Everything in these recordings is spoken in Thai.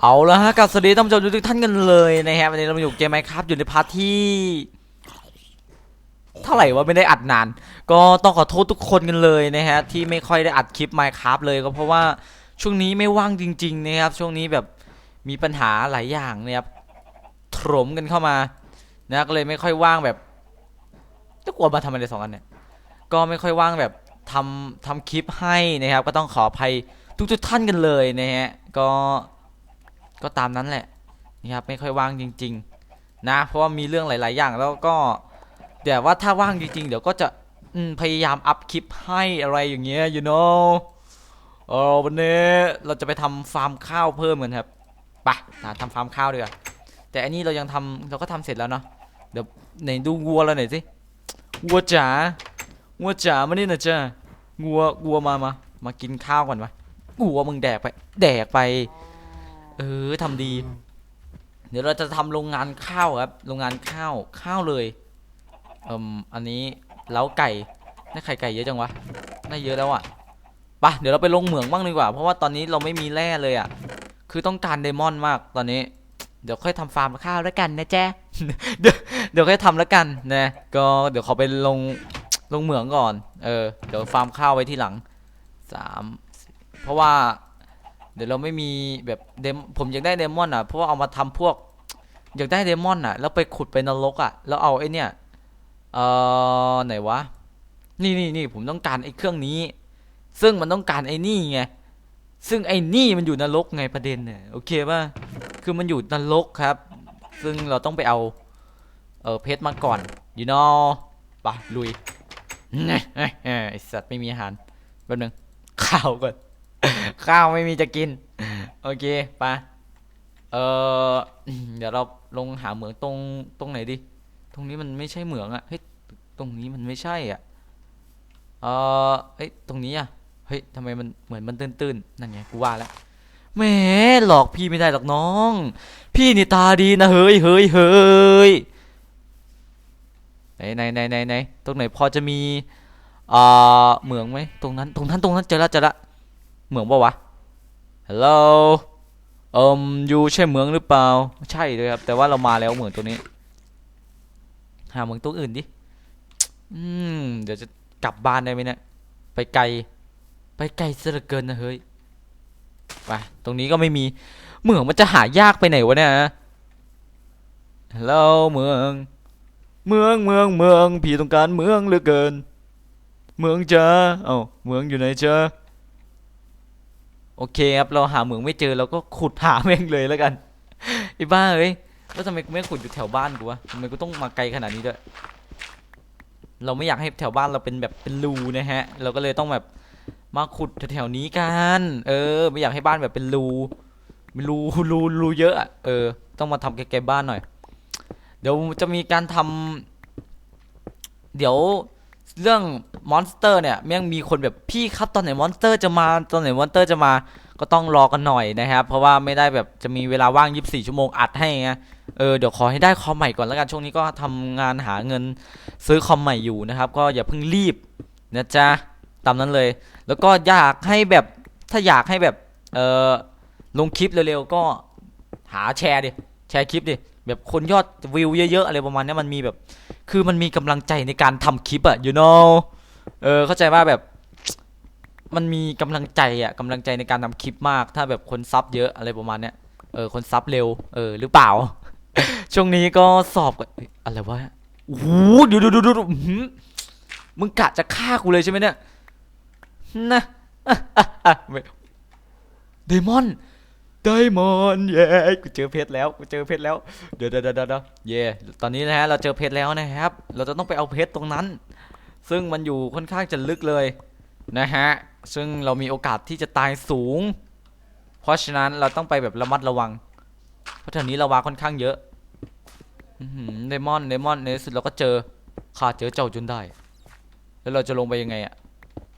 เอาละฮะกับสวัสดีท่านผู้ชมทุกท่านกันเลยนะฮะวันนี้เราอยู่เกมไมครับอยู่ในพาร์ทที่เท่าไหร่ว่าไม่ได้อัดนาน ก็ต้องขอโทษทุกคนกันเลยนะฮะที่ไม่ค่อยได้อัดคลิป Minecraft เลยก็เพราะว่าช่วงนี้ไม่ว่างจริง ๆ นะครับ ช่วงนี้แบบมีปัญหาหลายอย่างนะครับถมกันเข้ามานะก็เลยไม่ค่อยว่างแบบจะกลัวมาทำอะไรสองอันเนี่ยก็ไม่ค่อยว่างแบบทำทำคลิปให้นะครับ ก็ต้องขออภัยทุกๆท่านกันเลยนะฮะก็ ก็ตามนั้นแหละนะครับไม่ค่อยว่างจริง ๆ นะ เพราะว่ามีเรื่องหลาย ๆ อย่างแล้วก็เดี๋ยวว่าถ้าว่างจริง ๆ เดี๋ยวก็จะพยายามอัพคลิปให้อะไรอย่างเงี้ย you know เออวันนี้เราจะไปทำฟาร์มข้าวเพิ่มกันครับไปนะทำฟาร์มข้าวดีกว่าแต่อันนี้เรายังทำเราก็ทำเสร็จแล้วเนาะเดี๋ยวไหนดูวัวเราหน่อยสิวัวจ๋าวัวจ๋ามานี่น่อยจ้าวัววัวมามามากินข้าวก่อนวะวัวมึงแดกไป แดกไป เออทำดี เดี๋ยวเราจะทำโรงงานข้าวครับ โรงงานข้าวข้าวเลยเอ่มอันนี้เล้าไก่ได้ไข่ไก่เยอะจังวะได้เยอะแล้วอะไปะเดี๋ยวเราไปลงเหมืองบ้างดีกว่า เพราะว่าตอนนี้เราไม่มีแร่เลยอะคือต้องการไดมอนด์มากตอนนี้ เดี๋ยวค่อยทำฟาร์มข้าวแล้วกันนะแจ๊เดี๋ยวเดี๋ยวค่อยทำแล้วกันนะก็เดี๋ยวขอไปลงลงเหมืองก่อน เออ เดี๋ยวฟาร์มข้าวไว้ที่หลังสามเพราะว่า เดี๋ยวเราไม่มีแบบเดมผมอยากได้เดมอนอะเพราะว่าเอามาทำพวก อยากได้เดมอนอะ แล้วไปขุดไปนรกอะ แล้วเอาไอ้เนี่ยเอ่อไหนวะ นี่นี่นี่ผมต้องการไอ้เครื่องนี้ ซึ่งมันต้องการไอ้นี่ไงซึ่งไอ้นี่มันอยู่นรกไงประเด็นเนี่ยโอเคป่ะคือมันอยู่นรกครับ ซึ่งเราต้องไปเอาเออเพชรมาก่อน you know ไปลุยไอสัตว์ไม่มีอาหารแป๊บนึงข้าวก่อน ข้าวไม่มีจะกิน โอเคไปเออเดี๋ยวเราลงหาเหมืองตรงตรงไหนดิตรงนี้มันไม่ใช่เหมืองอะเฮ้ยตรงนี้มันไม่ใช่อะเออเฮ้ยตรงนี้อะเฮ้ยทำไมมันเหมือนมันตื้นๆนั่นไงกูว่าแล้วแหมหลอกพี่ไม่ได้หรอกน้อง พี่นี่ตาดีนะเฮ้ยเฮ้ยเฮ้ยไหนไหนไหนไหนไหนตรงไหนพอจะมีอ่าเหมืองไหมตรงนั้นตรงนั้นตรงนั้นเจอละเจอละ เหมืองปะวะฮัลโหลเอิมยูใช่เหมืองหรือเปล่า ใช่เลยครับ แต่ว่าเรามาแล้วเหมืองตัวนี้ หาเหมืองตัวอื่นดิ อืม เดี๋ยวจะกลับบ้านได้ไหมเนี่ย ไปไกล ไปไกลซะเหลือเกินนะเฮ้ย ไป ตรงนี้ก็ไม่มี เหมืองมันจะหายากไปไหนวะเนี่ยฮัลโหลเหมือง เมืองเมืองเมือง พี่ต้องการเมืองเหลือเกิน เมืองจ้าเอ้าเมืองอยู่ไหนจ้า โอเคครับเราหาเหมืองไม่เจอเราก็ขุดหาแม่งเลยแล้วกันไอ้บ้าเอ้ยแล้วทำไมกูไม่ขุดอยู่แถวบ้านกูวะทำไมกูต้องมาไกลขนาดนี้ด้วยเราไม่อยากให้แถวบ้านเราเป็นแบบเป็นรูนะฮะ เราก็เลยต้องแบบมาขุดแถวๆนี้กัน เออ ไม่อยากให้บ้านแบบเป็นรูเป็นรูรูรูเยอะอะเออ ต้องมาทำไกลๆบ้านหน่อย เดี๋ยวจะมีการทำเดี๋ยว เรื่องมอนสเตอร์เนี่ยแม่งมีคนแบบพี่ครับตอนไหนมอนสเตอร์จะมาตอนไหนมอนสเตอร์จะมาก็ต้องรอกันหน่อยนะครับ เพราะว่าไม่ได้แบบจะมีเวลาว่าง 24 ชั่วโมงอัดให้ไงเออเดี๋ยวขอให้ได้คอมใหม่ก่อนแล้วกันช่วงนี้ก็ทำงานหาเงินซื้อคอมใหม่อยู่นะครับ ก็อย่าเพิ่งรีบนะจ๊ะตามนั้นเลย แล้วก็อยากให้แบบถ้าอยากให้แบบเออลงคลิปเร็วๆก็หาแชร์ดิแชร์คลิปดิ แบบคนยอดวิวเยอะๆอะไรประมาณนี้มันมีแบบ คือมันมีกำลังใจในการทำคลิปอะ you know เออเข้าใจว่าแบบมันมีกำลังใจอะกำลังใจในการทำคลิปมาก ถ้าแบบคนซับเยอะอะไรประมาณเนี้ยเออคนซับเร็วเออหรือเปล่า ช่วงนี้ก็สอบกันเอ้ยอะไรวะโอ้โหดูดูดูดูดูมึงกะจะฆ่ากูเลยใช่ไหมเนี่ยนะเดมอน ไดมอนเย้กูเจอเพชรแล้วกูเจอเพชรแล้ว เดี๋ยวเดี๋ยวเดี๋ยวเยวเย่ตอนนี้นะฮะเราเจอเพชรแล้วนะครับ เราจะต้องไปเอาเพชรตรงนั้น ซึ่งมันอยู่ค่อนข้างจะลึกเลยนะฮะ ซึ่งเรามีโอกาสที่จะตายสูง เพราะฉะนั้นเราต้องไปแบบระมัดระวัง เพราะแถวนี้เราวาค่อนข้างเยอะเดมอนเดมอนในที่สุดเราก็เจอข้าเจอเจ้าจนได้ แล้วเราจะลงไปยังไงอะ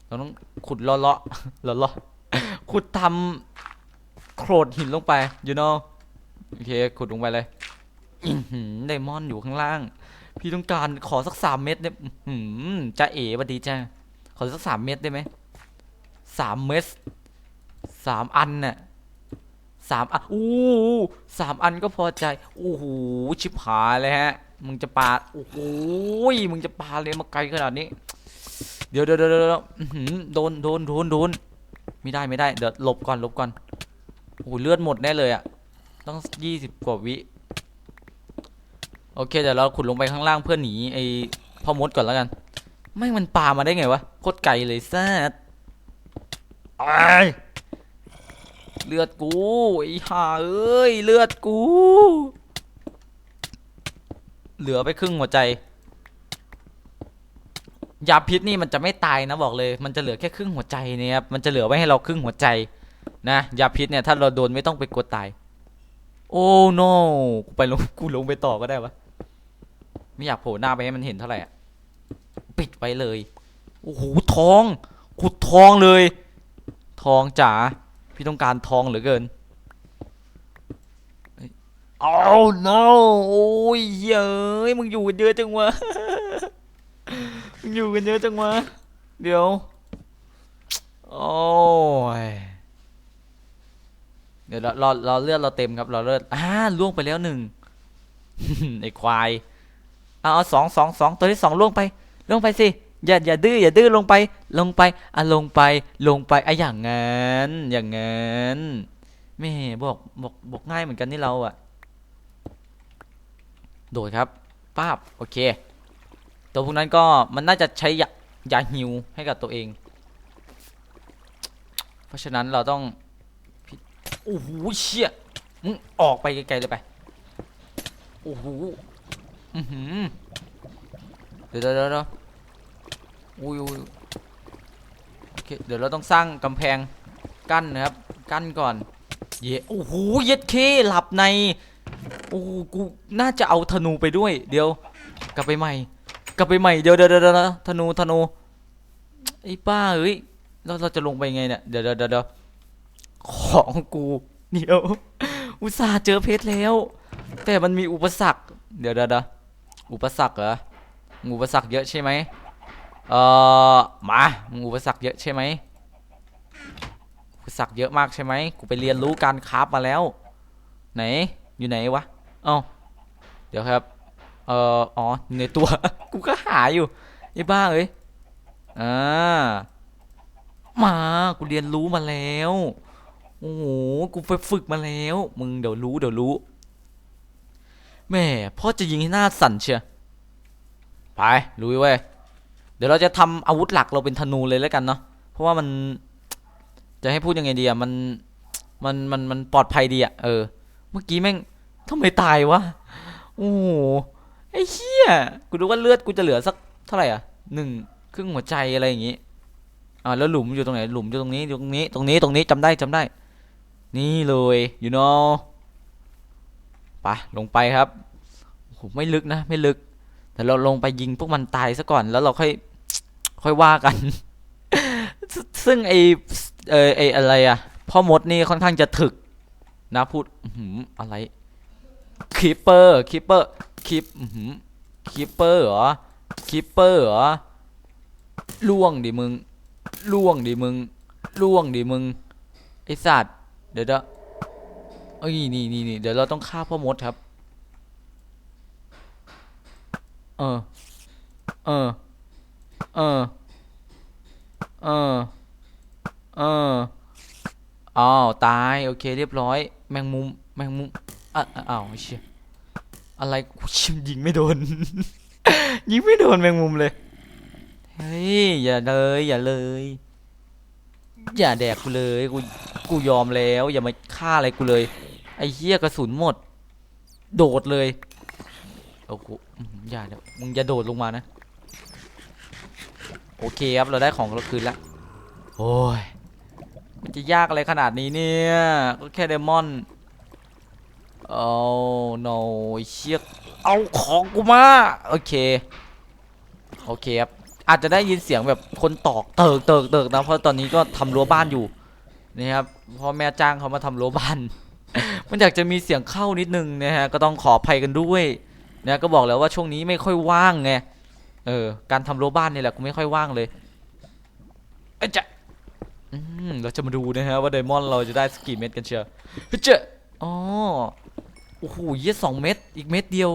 เราต้องขุดเลาะเลาะเลาะเลาะขุดทำ โครดหินลงไป you know โอเคขุดลงไปเลยไดมอนด์อยู่ข้างล่าง พี่ต้องการขอสักสามเม็ดเนี่ยจะเอ๋บัดดีจ้าขอสักสามเม็ดได้ไหมสามเม็ดสามอันน่ะสามอันอู้สามอันก็พอใจโอ้โหชิบหายเลยฮะ มึงจะปาโอ้โหมึงจะปาเลยมาไกลขนาดนี้ เดี๋ยวเดี๋ยวเดี๋ยวเดี๋ยวโดนโดนโดนโดนไม่ได้ไม่ได้ เดี๋ยวหลบก่อนหลบก่อน โอ้เลือดหมดแน่เลยอะต้องยี่สิบกว่าวิ โอเคเดี๋ยวเราขุดลงไปข้างล่างเพื่อหนีไอ้พ่อมดก่อนแล้วกัน ไม่มันปามาได้ไงวะโคตรไกลเลยแซดไอเลือดกูไอ้ห่าเอ้ยเลือดกู เหลือไปครึ่งหัวใจยาพิษนี่มันจะไม่ตายนะบอกเลย มันจะเหลือแค่ครึ่งหัวใจเนี่ยครับมันจะเหลือไว้ให้เราครึ่งหัวใจ นะยาพิษเนี่ยถ้าเราโดนไม่ต้องไปกดตาย โอ้โนกูไปลงกูลงไปต่อก็ได้วะไม่อยากโผล่หน้าไปให้มันเห็นเท่าไหร่อะปิดไว้เลยโอ้โหทองขุดทองเลย ทองจ๋าพี่ต้องการทองเหลือเกินเอ้ no โอ้ยเย้ยมึงอยู่กันเยอะจังวะมึงอยู่กันเยอะจังวะเดี๋ยว โอ้ย เดี๋ยวเราเราเราเลือดเราเต็มครับ เราเลือดอ่าล่วงไปแล้วหนึ่งไอ้ควายเอาสองสองสองตัวที่สองล่วงไปล่วงไปสิอย่าอย่าดื้ออย่าดื้อลงไปลงไปอะลงไปลงไปอะอย่างงั้นอย่างงั้นแม่บอกบอกบอกง่ายเหมือนกันนี่เราอะโดดครับป้าบโอเค ตัวพวกนั้นก็มันน่าจะใช้ยายาฮิวให้กับตัวเอง เพราะฉะนั้นเราต้อง โอ้โหเชี่ยมึงออกไปไกลๆเลยไป โอ้โหอือหือเดี๋ยวเดี๋ยวเดี๋ยวอุ้ยโอเคเดี๋ยวเราต้องสร้างกำแพงกั้นนะครับ กั้นก่อน เย่โอ้โหเย็ดเคหลับใน โอ้กูน่าจะเอาธนูไปด้วย เดี๋ยว กลับไปใหม่ กลับไปใหม่ เดี๋ยวเดี๋ยวเดี๋ยวเดี๋ยวธนูธนูไอ้ป้าเอ้ยเราเราจะลงไปไงเนี่ย เดี๋ยวเดี๋ยวเดี๋ยว ของกูเดี๋ยว อุตส่าห์เจอเพชรแล้ว แต่มันมีอุปสรรค เดี๋ยวเดี๋ยวอุปสรรคเหรออุปสรรคเยอะใช่ไหมเออมามึงอุปสรรคเยอะใช่ไหมอุปสรรคเยอะมากใช่ไหมกูไปเรียนรู้การคราฟมาแล้ว ไหนอยู่ไหนวะเอ้าเดี๋ยวครับเอ่ออ๋อในตัว กูก็หาอยู่ไอ้บ้าเอ้ยอ่ามา กูเรียนรู้มาแล้ว โอ้โห กูไปฝึกมาแล้ว มึงเดี๋ยวรู้เดี๋ยวรู้ แม่พ่อจะยิงให้หน้าสั่นเชียไปลุยเว้ย เดี๋ยวเราจะทำอาวุธหลักเราเป็นธนูเลยแล้วกันเนาะ เพราะว่ามัน จะให้พูดยังไงดีอะมัน มัน มัน มันปลอดภัยดีอะเออ เมื่อกี้แม่งทำไมตายวะ โอ้โห ไอ้เหี้ย กูดูว่าเลือดกูจะเหลือสักเท่าไหร่อะหนึ่งครึ่งหัวใจอะไรอย่างงี้อ่าแล้วหลุมอยู่ตรงไหน หลุมอยู่ตรงนี้อยู่ตรงนี้ ตรงนี้ ตรงนี้จำได้จำได้ นี่เลย you know ไปลงไปครับโหไม่ลึกนะ ไม่ลึก แต่เราลงไปยิงพวกมันตายซะก่อนแล้วเราค่อย ค่อยว่ากัน ซึ่งไอเออไออะไรอะพ่อมดนี่ค่อนข้างจะถึก นะพูดอื้อหืออะไรคีปเปอร์คีปเปอร์คีปคีปเปอร์เหรอคีปเปอร์เหรอล่วงดิมึงล่วงดิมึงล่วงดิมึงไอสัตว์ ดี๋ยวเดี๋ยวเอ้ยนี่นี่นี่เดี๋ยวเราต้องฆ่าพ่อมดครับ เออ เออ เออ เออ เอออ้าวตาย โอเค เรียบร้อย แมงมุม แมงมุมอ้าวไอ้เชี่ยอะไรชิมยิงไม่โดน ยิงไม่โดนแมงมุมเลย เฮ้ย อย่าเลย อย่าเลย อย่าแดกกูเลยกูกูยอมแล้ว อย่ามาฆ่าอะไรกูเลย ไอ้เหี้ยกระสุนหมด โดดเลยโอ้โหอื้อหืออย่าเดี๋ยวมึงอย่าโดดลงมานะ โอเคครับเราได้ของเราคืนแล้วโอ้ยมันจะยากอะไรขนาดนี้เนี่ยก็แค่เดมอนโอ้ no เชี่ยเอาของกูมา โอเค โอเคครับ อาจจะได้ยินเสียงแบบคนตอกเติกเติกเติกนะเพราะตอนนี้ก็ทำรั้วบ้านอยู่นี่ครับพ่อแม่จ้างเขามาทำรั้วบ้าน มันอยากจะมีเสียงเข้านิดนึงนะฮะก็ต้องขออภัยกันด้วยนะก็บอกแล้วว่าช่วงนี้ไม่ค่อยว่างไงเออการทำรั้วบ้านนี่แหละกูไม่ค่อยว่างเลยเอ้จะเราจะมาดูนะฮะว่าไดมอนด์เราจะได้สกี่เม็ดกันเชียวเจ้อ๋อโอ้โหเยี่สองเม็ดอีกเม็ดเดียว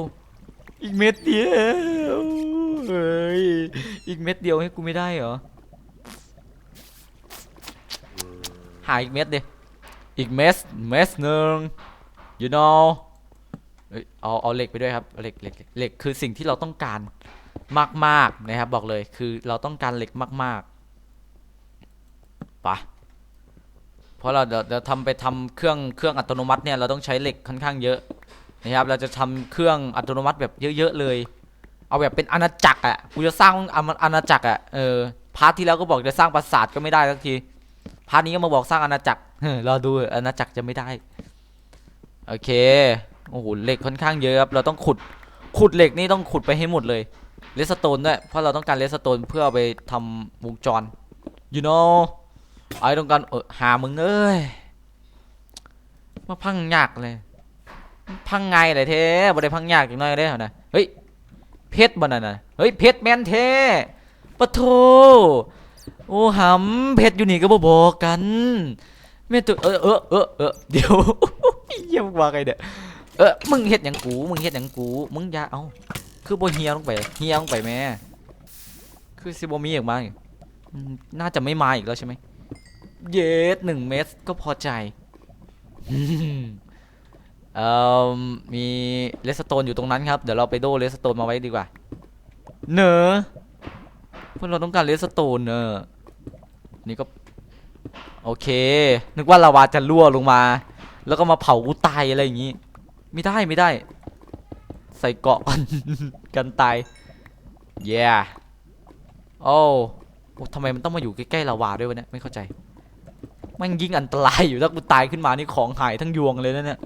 อีกเม็ดเดียว เฮ้ย อีกเม็ดเดียวให้กูไม่ได้เหรอ หาอีกเม็ดดิ อีกเม็ด เม็ดหนึ่ง you know เอ้ยเอา เอาเหล็กไปด้วยครับ เหล็กเหล็กเหล็กคือสิ่งที่เราต้องการมาก ๆ นะครับ บอกเลย คือเราต้องการเหล็กมากๆไปะเพราะเราเดี๋ยวทำไปทำเครื่อง เครื่องอัตโนมัติเนี่ย เราต้องใช้เหล็กค่อนข้างเยอะนะครับ เราจะทำเครื่องอัตโนมัติแบบเยอะ ๆ เลย เอาแบบเป็นอาณาจักรอะกูจะสร้างอาณาจักรอะเออพาร์ทที่แล้วก็บอกจะสร้างปราสาทก็ไม่ได้สักทีพาร์ทนี้ก็มาบอกสร้างอาณาจักรเฮ้ยรอดูอะอาณาจักรจะไม่ได้โอเคโอ้โหเหล็กค่อนข้างเยอะครับเราต้องขุดขุดเหล็กนี่ต้องขุดไปให้หมดเลยเลสโตนด้วยเพราะเราต้องการเลสโตนเพื่อเอาไปทำวงจร you know ไอ้ต้องการเออหามึงเอ้ยมาพังยากเลย พังไงเลยเท่บ่ได้พังยากจังน้อยได้เหรอนะ เพชรบ่นั่นน่ะเฮ้ยเพชรแมนเทปะโทโอ้หำเพชรอยู่นี่ก็บ่บอกกันแม่ตัวเออเออเออเออเดี๋ยวเยี่ยมว่าไงเนี่ยเออมึงเฮ็ดหยังกูมึงเฮ็ดหยังกูมึงอย่าเอาคือบ่เฮียลงไปเฮียลงไปแม่คือสิบ่มีออกมาอีกน่าจะไม่มาอีกแล้วใช่ไหมเยสหนึ่งเมตรก็พอใจ เอ่อมีเลสโตนอยู่ตรงนั้นครับ เดี๋ยวเราไปโดเลสโตนมาไว้ดีกว่า เนอะพวกเราต้องการเลสโตนเนอะนี่ก็ โอเค นึกว่าลาวาจะรั่วลงมา แล้วก็มาเผากูตายอะไรอย่างงี้ ไม่ได้ไม่ได้ ใส่เกราะก่อนกันตายเย้โอ้โอ้ทำไมมันต้องมาอยู่ใกล้ๆลาวาด้วยวะเนี่ยไม่เข้าใจ มันยิ่งอันตรายอยู่ถ้ากูตายขึ้นมานี่ของหายทั้งยวงเลยนะเนี่ย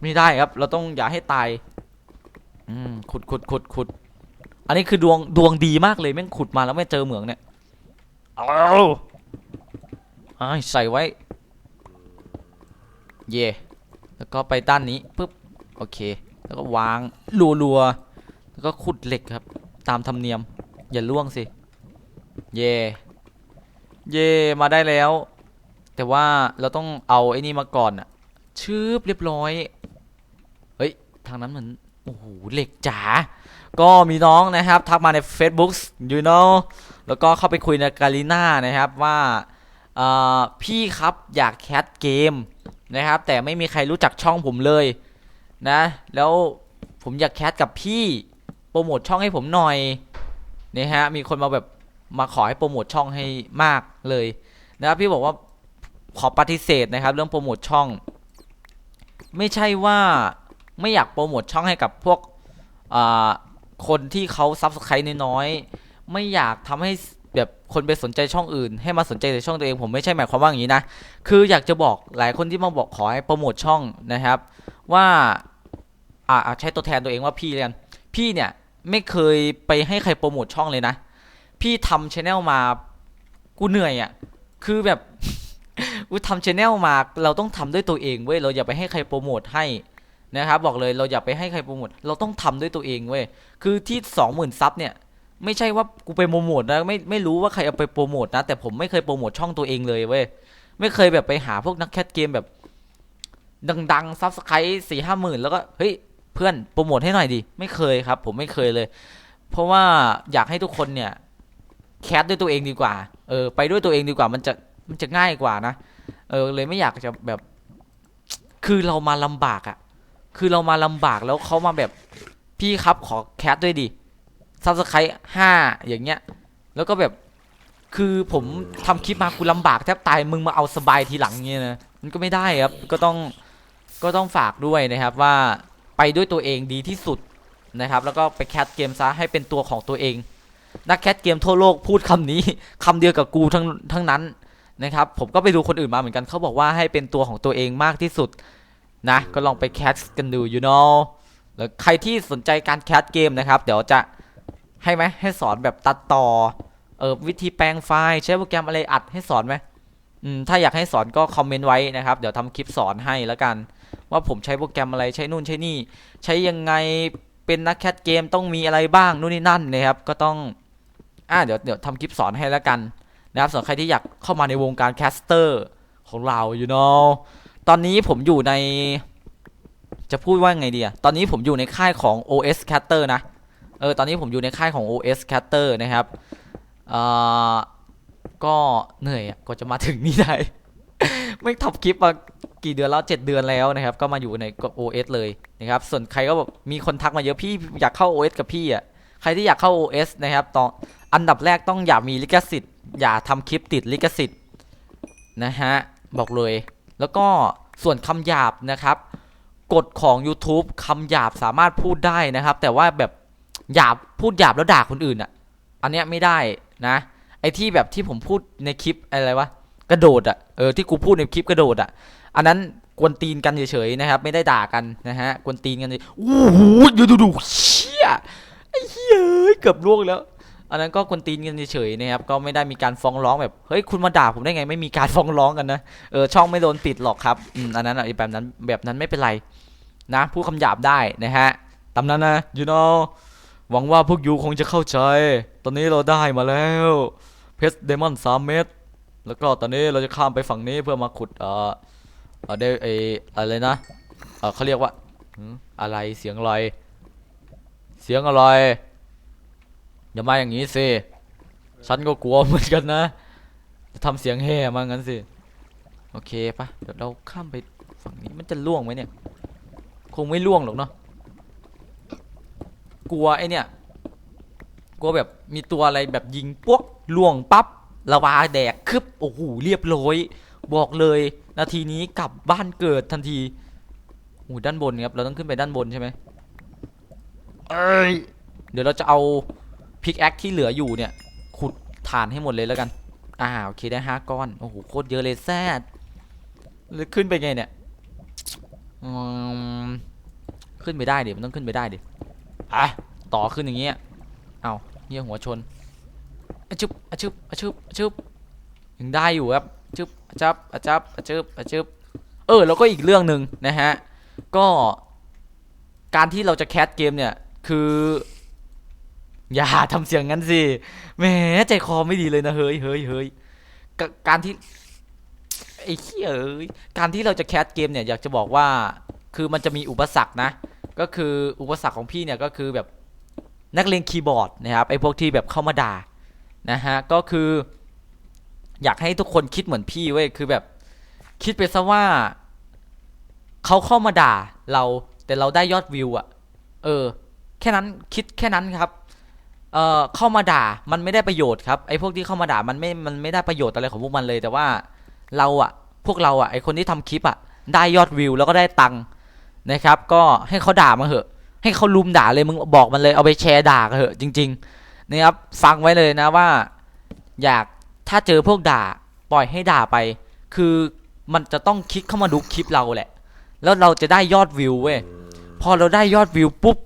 ไม่ได้ครับ เราต้องอย่าให้ตาย อืมขุดขุดขุดขุด อันนี้คือดวงดวงดีมากเลยแม่งขุดมาแล้วไม่เจอเหมืองเนี่ย เอาอ้ใส่ไว้ เย่แล้วก็ไปด้านนี้ปุ๊บโอเค แล้วก็วางรัวๆแล้วก็ขุดเหล็กครับ ตามธรรมเนียม อย่าล่วงสิ เย่เย่มาได้แล้ว แต่ว่าเราต้องเอาไอ้นี่มาก่อนอะชืบเรียบร้อย ทางนั้นเหมือนโอ้โหเหล็กจ๋าก็มีน้องนะครับ ทักมาใน Facebook you know แล้วก็เข้าไปคุยในกาลิน่านะครับว่าพี่ครับอยากแคสเกมนะครับ แต่ไม่มีใครรู้จักช่องผมเลยนะ แล้วผมอยากแคสกับพี่โปรโมทช่องให้ผมหน่อยนะฮะมีคนมาแบบมาขอให้โปรโมทช่องให้มากเลยนะครับพี่บอกว่าขอปฏิเสธนะครับ เรื่องโปรโมทช่อง ไม่ใช่ว่า ไม่อยากโปรโมทช่องให้กับพวกคนที่เขาซับสไครต์น้อยๆไม่อยากทำให้แบบคนไปสนใจช่องอื่น ให้มาสนใจแต่ช่องตัวเองผมไม่ใช่หมายความว่าอย่างนี้นะคืออยากจะบอกหลายคนที่มาบอกขอให้โปรโมทช่องนะครับ ว่าอ่าอ่าใช้ตัวแทนตัวเองว่าพี่เลยกันพี่เนี่ยไม่เคยไปให้ใครโปรโมทช่องเลยนะ พี่ทำชแนลมากูเหนื่อยอะ่ะคือแบบกูทำชแนลมาเราต้องทำด้วยตัวเองเว้ยเราอย่าไปให้ใครโปรโมทให้ นะครับบอกเลยเราอย่าไปให้ใครโปรโมทเราต้องทำด้วยตัวเองเว้ยคือที่สองหมื่นซับเนี่ยไม่ใช่ว่ากูไปโปรโมทนะไม่ไม่รู้ว่าใครเอาไปโปรโมทนะแต่ผมไม่เคยโปรโมทช่องตัวเองเลยเว้ยไม่เคยแบบไปหาพวกนักแคสเกมแบบ ดังๆซับสไครต์สี่ห้าหมื่นแล้วก็เฮ้ยเพื่อนโปรโมทให้หน่อยดิไม่เคยครับ ผมไม่เคยเลย เพราะว่าอยากให้ทุกคนเนี่ยแคสด้วยตัวเองดีกว่า เออ ไปด้วยตัวเองดีกว่า มันจะ มันจะง่ายกว่านะ เออ เลยไม่อยากจะแบบ คือเรามาลำบากอะ่ะ คือเรามาลำบากแล้วเขามาแบบพี่ครับขอแคสด้วยดิซับสไครต์ห้าอย่างเงี้ย แล้วก็แบบคือผมทำคลิปมากูลำบากแทบตายมึงมาเอาสบายทีหลังเงี้ยนะมันก็ไม่ได้ครับก็ต้องก็ต้องฝากด้วยนะครับว่าไปด้วยตัวเองดีที่สุดนะครับ แล้วก็ไปแคสเกมซะให้เป็นตัวของตัวเอง นักแคสเกมทั่วโลกพูดคำนี้คำเดียวกับกูทั้งทั้งนั้นนะครับ ผมก็ไปดูคนอื่นมาเหมือนกันเขาบอกว่าให้เป็นตัวของตัวเองมากที่สุด นะ ก็ลองไปแคสกันดู you know แล้วใครที่สนใจการแคสเกมนะครับ เดี๋ยวจะให้ไหมให้สอนแบบตัดต่อเออวิธีแปลงไฟล์ใช้โปรแกรมอะไรอัดให้สอนไหมอืมถ้าอยากให้สอนก็คอมเมนต์ไว้นะครับ เดี๋ยวทำคลิปสอนให้แล้วกัน ว่าผมใช้โปรแกรมอะไรใช้นู่นใช้นี่ ใช้ยังไงเป็นนักแคสเกมต้องมีอะไรบ้างนู่นนี่นั่นนะครับ ก็ต้องอ่าเดี๋ยวเดี๋ยวทำคลิปสอนให้แล้วกันนะครับส่วนใครที่อยากเข้ามาในวงการแคสเตอร์ของเรา you know ตอนนี้ผมอยู่ใน จะพูดว่าไงดีอะตอนนี้ผมอยู่ในค่ายของ OS Caster นะ เออ ตอนนี้ผมอยู่ในค่ายของ OS Caster นะครับเอ่อก็เหนื่อยอะกว่าจะมาถึงนี่ได้ ไม่ทำคลิปมากี่เดือนแล้วเจ็ดเดือนแล้วนะครับ ก็มาอยู่ในกับ OS เลยนะครับ ส่วนใครก็แบบมีคนทักมาเยอะพี่อยากเข้า OS กับพี่อะใครที่อยากเข้า OS นะครับตอนอันดับแรกต้องอย่ามีลิขสิทธิ์อย่าทำคลิปติดลิขสิทธิ์นะฮะบอกเลย แล้วก็ส่วนคำหยาบนะครับกฎของ YouTube คำหยาบสามารถพูดได้นะครับ แต่ว่าแบบหยาบพูดหยาบแล้วด่าคนอื่นอะ อันเนี้ยไม่ได้นะ ไอ้ที่แบบที่ผมพูดในคลิปอะไรวะกระโดดอะเออที่กูพูดในคลิปกระโดดอะ อันนั้นกวนตีนกันเฉยๆนะครับ ไม่ได้ด่ากันนะฮะกวนตีนกันเลยโอ้โหดูดูดูเชี่ยไอ้เหี้ยเอ้ยเกือบล่วงแล้ว อันนั้นก็กวนตีนกันเฉยๆนะครับก็ไม่ได้มีการฟ้องร้องแบบเฮ้ยคุณมาด่าผมได้ไงไม่มีการฟ้องร้องกันนะเออช่องไม่โดนปิดหรอกครับอืมอันนั้นอะแบบนั้นแบบนั้นไม่เป็นไรนะพูดคำหยาบได้นะฮะตามนั้นนะ you know หวังว่าพวกยูคงจะเข้าใจ ตอนนี้เราได้มาแล้วเพชรเดมอนสามเม็ดแล้วก็ตอนนี้เราจะข้ามไปฝั่งนี้เพื่อมาขุดเอ่อเอ่อได้ไออะไรนะเออเขาเรียกว่าหืมอะไรเสียงอะไร เสียงอะไร อย่ามาอย่างนี้สิฉันก็กลัวเหมือนกันนะจะทำเสียงแห่มางั้นสิโอเคปะเดี๋ยวเราข้ามไปฝั่งนี้มันจะล่วงไหมเนี่ย คงไม่ล่วงหรอกเนาะกลัวไอเนี่ยกลัวแบบมีตัวอะไรแบบยิงปุ๊กล่วงปั๊บละวาแดกคึบโอ้โหเรียบร้อย บอกเลยนาทีนี้กลับบ้านเกิดทันทีโอ้โหด้านบนครับเราต้องขึ้นไปด้านบนใช่ไหมเอ้ยเดี๋ยวเราจะเอา พิกแอคที่เหลืออยู่เนี่ย ขุดฐานให้หมดเลยแล้วกัน อ่าโอเคได้ห้าก้อน โอ้โหโคตรเยอะเลยแซดแล้วขึ้นไปไงเนี่ยขึ้นไปได้ดิมันต้องขึ้นไปได้ดิอะต่อขึ้นอย่างเงี้ย เอาเฮียหัวชนอชึบอชึบอชึบอชึบยังได้อยู่ครับชึบอจับอจับอชึบอชึบเออ แล้วก็อีกเรื่องหนึ่งนะฮะ ก็การที่เราจะแคสเกมเนี่ย คือ อย่าทำเสียงงั้นสิแหมใจคอไม่ดีเลยนะเฮ้ยเฮ้ยเฮ้ยกการที่ไอ้เหี้ยเอ้ยการที่เราจะแคสเกมเนี่ยอยากจะบอกว่า คือมันจะมีอุปสรรคนะ ก็คืออุปสรรคของพี่เนี่ยก็คือแบบนักเลงคีย์บอร์ดนะครับไอ้พวกที่แบบเข้ามาด่านะฮะก็คือ อยากให้ทุกคนคิดเหมือนพี่เว้ยคือแบบคิดไปซะว่าเขาเข้ามาด่าเราแต่เราได้ยอดวิวอะเออ แค่นั้นคิดแค่นั้นครับ เอ่อเข้ามาด่ามันไม่ได้ประโยชน์ครับไอ้พวกที่เข้ามาด่ามันไม่มันไม่ได้ประโยชน์อะไรของพวกมันเลย แต่ว่าเราอะพวกเราอะไอ้คนที่ทำคลิปอะได้ยอดวิวแล้วก็ได้ตังค์นะครับ ก็ให้เขาด่ามาเหอะ ให้เขาลุมด่าเลยมึงบอกมันเลยเอาไปแชร์ด่ากันเหอะจริงๆนะครับฟังไว้เลยนะว่า อยากถ้าเจอพวกด่าปล่อยให้ด่าไป คือมันจะต้องคลิกเข้ามาดูคลิปเราแหละ แล้วเราจะได้ยอดวิวเว้ยพอเราได้ยอดวิวปุ๊บ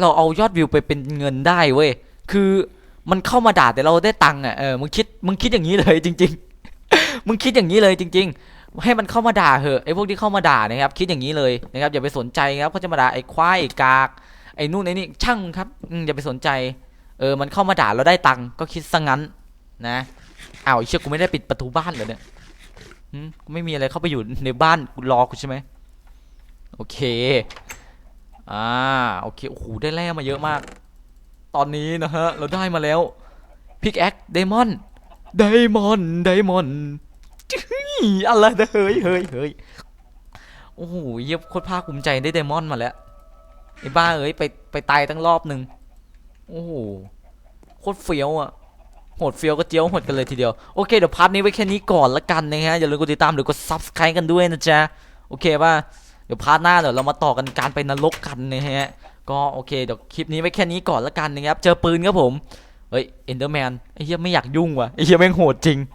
เราเอายอดวิวไปเป็นเงินได้เว้ย คือมันเข้ามาด่าแต่เราได้ตังค์อะเออมึงคิดมึงคิดอย่างนี้เลยจริง ๆ มึงคิดอย่างนี้เลยจริง ๆ ให้มันเข้ามาด่าเหอะไอ้พวกที่เข้ามาด่านะครับ คิดอย่างนี้เลยนะครับอย่าไปสนใจครับเขาจะมาด่าไอ้ควายไอ้กากไอ้นู่นไอ้นี่ช่างครับอย่าไปสนใจ เออมันเข้ามาด่าเราได้ตังค์ก็คิดซะงั้น นะอ้าวเชื่อกูไม่ได้ปิดประตูบ้านเหรอเนี่ยหืมกูไม่มีอะไรเข้าไปอยู่ในบ้านกูรอกูใช่ไหมโอเคอ่าโอเคโอ้โหได้แร่มาเยอะมาก ตอนนี้นะฮะ เราได้มาแล้วพิกแอคเดมอนไดมอนไดมอนอะไรนะเฮ้ยเฮ้ยเฮ้ยโอ้โหเยี่ยมโคตรภาคภูมิใจได้ไดมอนมาแล้วไอ้บ้าเอ้ยไปไปตายตั้งรอบหนึ่งโอ้โหโคตรเฟี้ยวอะโหดเฟี้ยวก็เจียวโหดกันเลยทีเดียว โอเคเดี๋ยวพาร์ทนี้ไว้แค่นี้ก่อนละกันนะฮะอย่าลืมกดติดตามหรือกด subscribe กันด้วยนะจ๊ะโอเคป่ะเดี๋ยวพาร์ทหน้าเดี๋ยวเรามาต่อกันการไปนรกกันนะฮะ ก็โอเคเดี๋ยวคลิปนี้ไว้แค่นี้ก่อนละกันนะครับ เจอปืนครับผม เฮ้ยเอนเดอร์แมนไอ้เหี้ยไม่อยากยุ่งว่ะไอ้เหี้ยแม่งโหดจริง